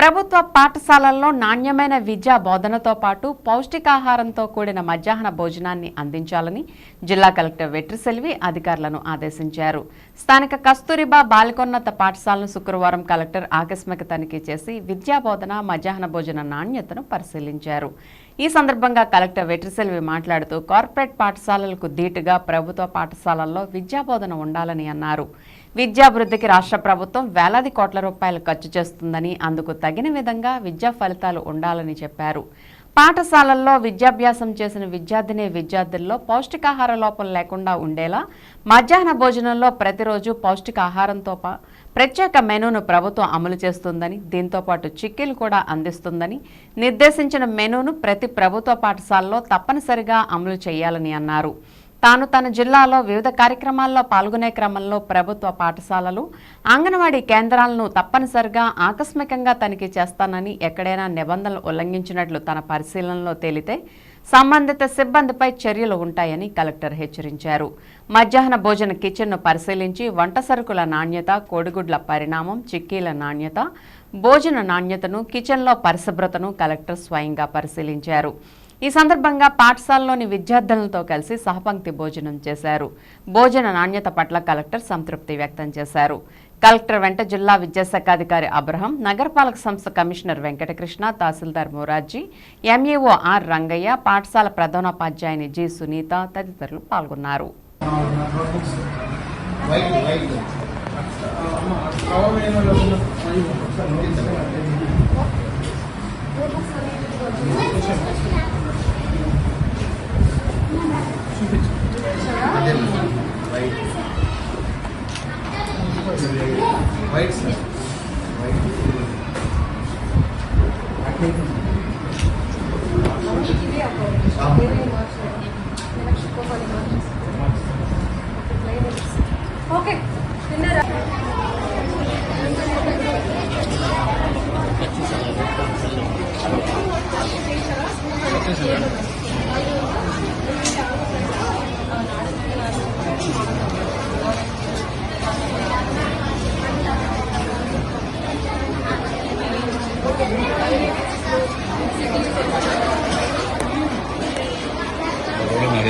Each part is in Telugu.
ప్రభుత్వ పాఠశాలల్లో నాణ్యమైన విద్యా బోధనతో పాటు పౌష్టికాహారంతో కూడిన మధ్యాహ్న భోజనాన్ని అందించాలని జిల్లా కలెక్టర్ వెట్రిసెల్వి అధికారులను ఆదేశించారు. స్థానిక కస్తూరిబా బాలికోన్నత పాఠశాలను శుక్రవారం కలెక్టర్ ఆకస్మిక తనిఖీ చేసి విద్యా బోధన మధ్యాహ్న భోజన నాణ్యతను పరిశీలించారు. ఈ సందర్భంగా కలెక్టర్ వెట్రిసెల్వి మాట్లాడుతూ కార్పొరేట్ పాఠశాలలకు ధీటుగా ప్రభుత్వ పాఠశాలల్లో విద్యాబోధన ఉండాలని అన్నారు. విద్యాభివృద్ధికి రాష్ట్ర ప్రభుత్వం వేలాది కోట్ల రూపాయలు ఖర్చు చేస్తుందని అందుకు తగిన విధంగా విద్యా ఫలితాలు ఉండాలని చెప్పారు. పాఠశాలల్లో విద్యాభ్యాసం చేసిన విద్యార్థిని విద్యార్థుల్లో పౌష్టికాహార లోపం లేకుండా ఉండేలా మధ్యాహ్న భోజనంలో ప్రతిరోజు పౌష్టికాహారంతో ప్రత్యేక మెనూను ప్రభుత్వం అమలు చేస్తుందని దీంతో పాటు చిక్కీలు కూడా అందిస్తుందని నిర్దేశించిన మెనూను ప్రతి ప్రభుత్వ పాఠశాలలో తప్పనిసరిగా అమలు చేయాలని అన్నారు. తాను తన జిల్లాలో వివిధ కార్యక్రమాల్లో పాల్గొనే క్రమంలో ప్రభుత్వ పాఠశాలలు అంగన్వాడీ కేంద్రాలను తప్పనిసరిగా ఆకస్మికంగా తనిఖీ చేస్తానని ఎక్కడైనా నిబంధనలు ఉల్లంఘించినట్లు తన పరిశీలనలో తేలితే సంబంధిత సిబ్బందిపై చర్యలు ఉంటాయని కలెక్టర్ హెచ్చరించారు. మధ్యాహ్న భోజన కిచెన్ను పరిశీలించి వంట సరుకుల నాణ్యత కోడిగుడ్ల పరిణామం చిక్కీల నాణ్యత భోజన నాణ్యతను కిచెన్లో పరిశుభ్రతను కలెక్టర్ స్వయంగా పరిశీలించారు. ఈ సందర్భంగా పాఠశాలలోని విద్యార్థులతో కలిసి సహపంక్తి భోజనం చేశారు. భోజన నాణ్యత పట్ల కలెక్టర్ సంతృప్తి వ్యక్తం చేశారు. కలెక్టర్ వెంట జిల్లా విద్యాశాఖాధికారి అబ్రహం నగరపాలక సంస్థ commissioner Venkatakrishna tahsildar Morarji MEO R Rangaiah పాఠశాల ప్రధానోపాధ్యాయుని జి సునీత తదితరులు పాల్గొన్నారు. Thank you. Wait sir wait okay తిన్నారా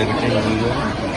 everything you